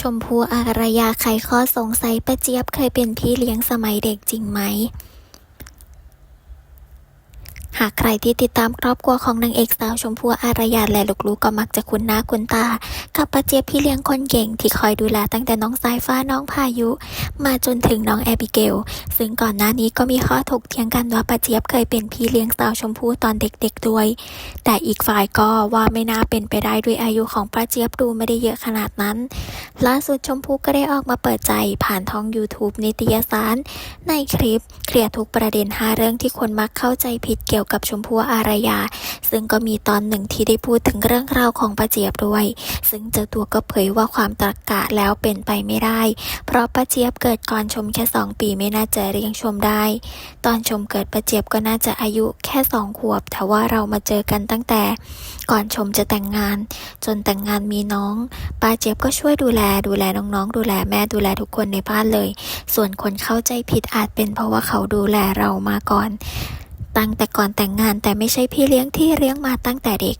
ชมพู่อารยาไขข้อสงสัยป้าเจี๊ยบเคยเป็นพี่เลี้ยงสมัยเด็กจริงไหม หากใครที่ติดตามครอบครัวของนางเอกสาวชมพู่อารยาและลูกๆก็มักจะคุ้นหน้าคุ้นตา กับป้าเจี๊ยบพี่เลี้ยงคนเก่งที่คอยดูแลตั้งแต่น้องสายฟ้าน้องพายุ มาจนถึงน้องแอบิเกล ซึ่งก่อนหน้านี้ก็มีข้อถกเถียงกันว่าป้าเจี๊ยบเคยเป็นพี่เลี้ยงสาวชมพู่ตอนเด็กๆด้วย แต่อีกฝ่ายก็ว่าไม่น่าเป็นไปได้ด้วยอายุของป้าเจี๊ยบดูไม่ได้เยอะขนาดนั้นล่าสุดชมพู่ก็ได้ออกมาเปิดใจผ่านท้อง YouTube นิตยสาร ในคลิปเคลียร์ทุกประเด็น5เรื่องที่คนมักเข้าใจผิดเกี่ยวกับชมพู่อารยา ซึ่งก็มีตอนหนึ่งที่ได้พูดถึงเรื่องราวของป้าเจี๊ยบด้วย ซึ่งเจ้าตัวก็เผยว่าความตรรกะแล้วเป็นไปไม่ได้ เพราะป้าเจี๊ยบเกิดก่อนชมแค่2ปีไม่น่าจะเรียงชมได้ ตอนชมเกิดป้าเจี๊ยบก็น่าจะอายุแค่2ขวบ แต่ว่าเรามาเจอกันตั้งแต่ ก่อนชมจะแต่งงาน จนแต่งงานมีน้องป้าเจี๊ยบก็ช่วยดูแลดูแลน้องๆ ดูแลแม่ดูแลทุกคนในบ้านเลย ส่วนคนเข้าใจผิดอาจเป็นเพราะว่าเขาดูแลเรามาก่อน ตั้งแต่ก่อนแต่งงานแต่ไม่ใช่พี่เลี้ยงที่เลี้ยงมาตั้งแต่เด็ก